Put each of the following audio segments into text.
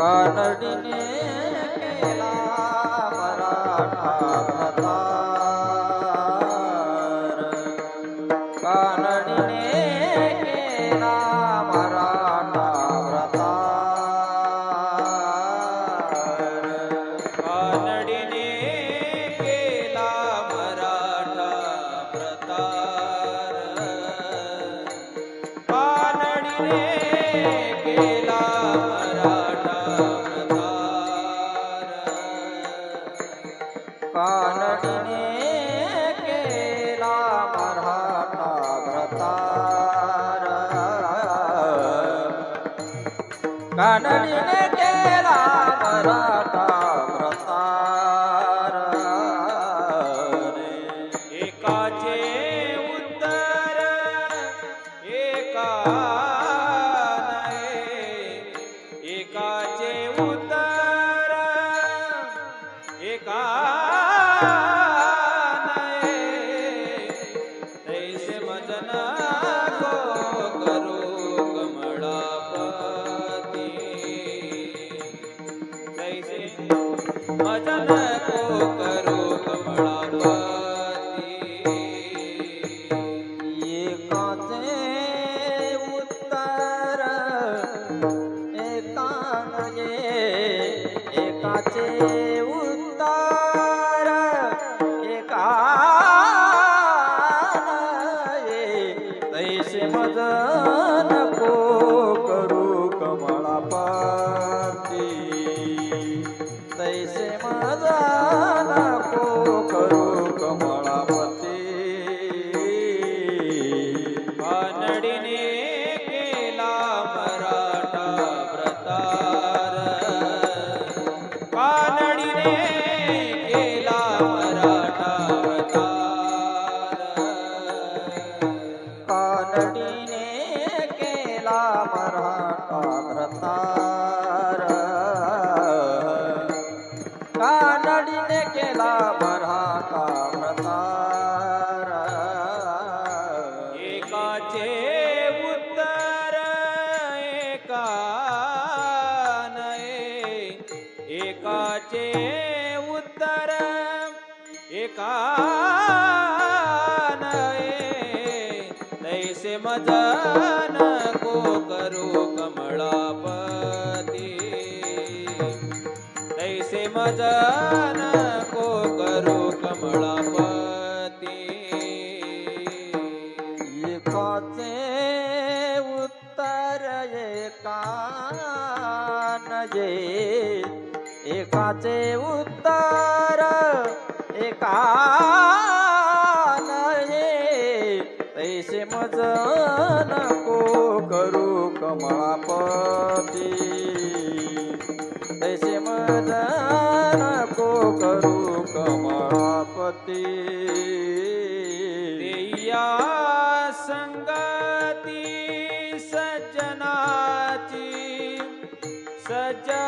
कानडीने कानडीने केला मराठा एकाचे उत्तर एका एकाचे उत्तर एका उत्तर एका नये. तैसे मजन को करू कमळापती तैसे मजन को करू कमळापती एकाचे उत्तर एकानये एकाचे उत्तर एका तैसे मज नको करू कमापती. तैसे मज नको करू कमापती. देया संगती सज्जनाची सज्जनाची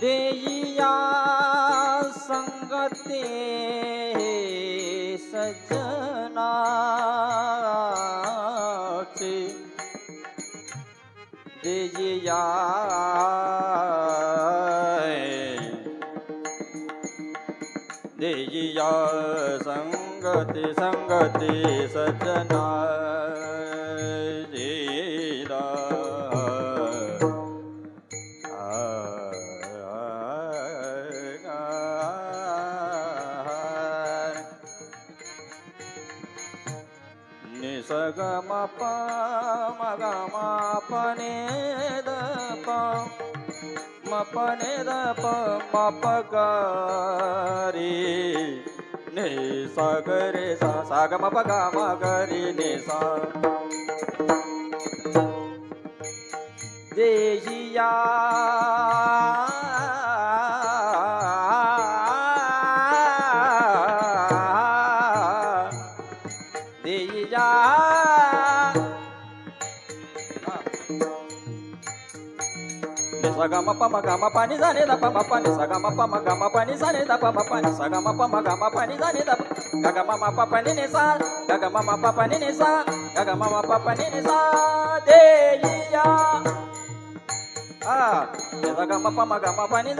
देया संगती देया संगती सजना देईया संगते सजनाचे देईया निसग मप मग मापने द प मपने द प मप गरी नि सा। ग रे सा सा ग म प ग म ग रे सा सगा म प म ग म प नि सा नि द प म प नि सगा म प म ग म प नि सा नि द प म प नि सगा म प म ग म प नि सा नि द Ah, saga papa pa ma ga ma pa saga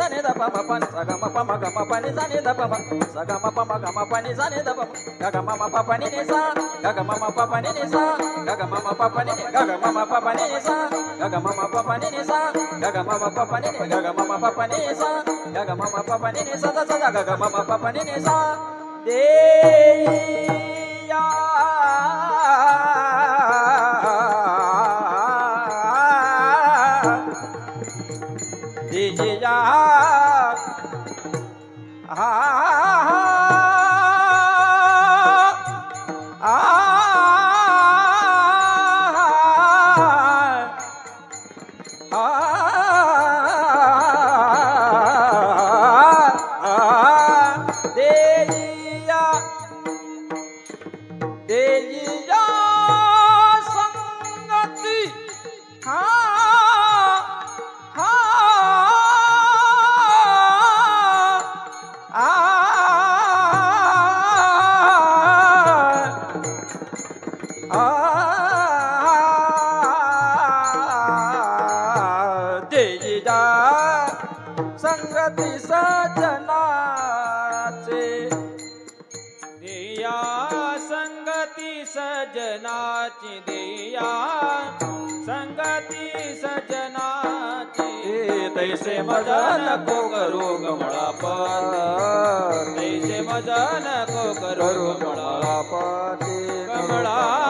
ma pa ma ga ma saga ma pa ma ga ma pa ni za ne gaga mama papa pa gaga mama papa sa gaga mama papa pa gaga mama papa sa gaga ma ma pa gaga mama papa pa gaga mama papa sa gaga mama papa pa gaga mama papa sa gaga ma ma pa gaga mama papa pa gaga mama papa sa gaga ma ma pa gaga Mama Papa pa ah. संगती सजनाचे. देया संगती सजनाची देया संगती सजनाची. तैसे मजा नको करू गमळा तैसे मजा नको करू गमळा पाते कमळा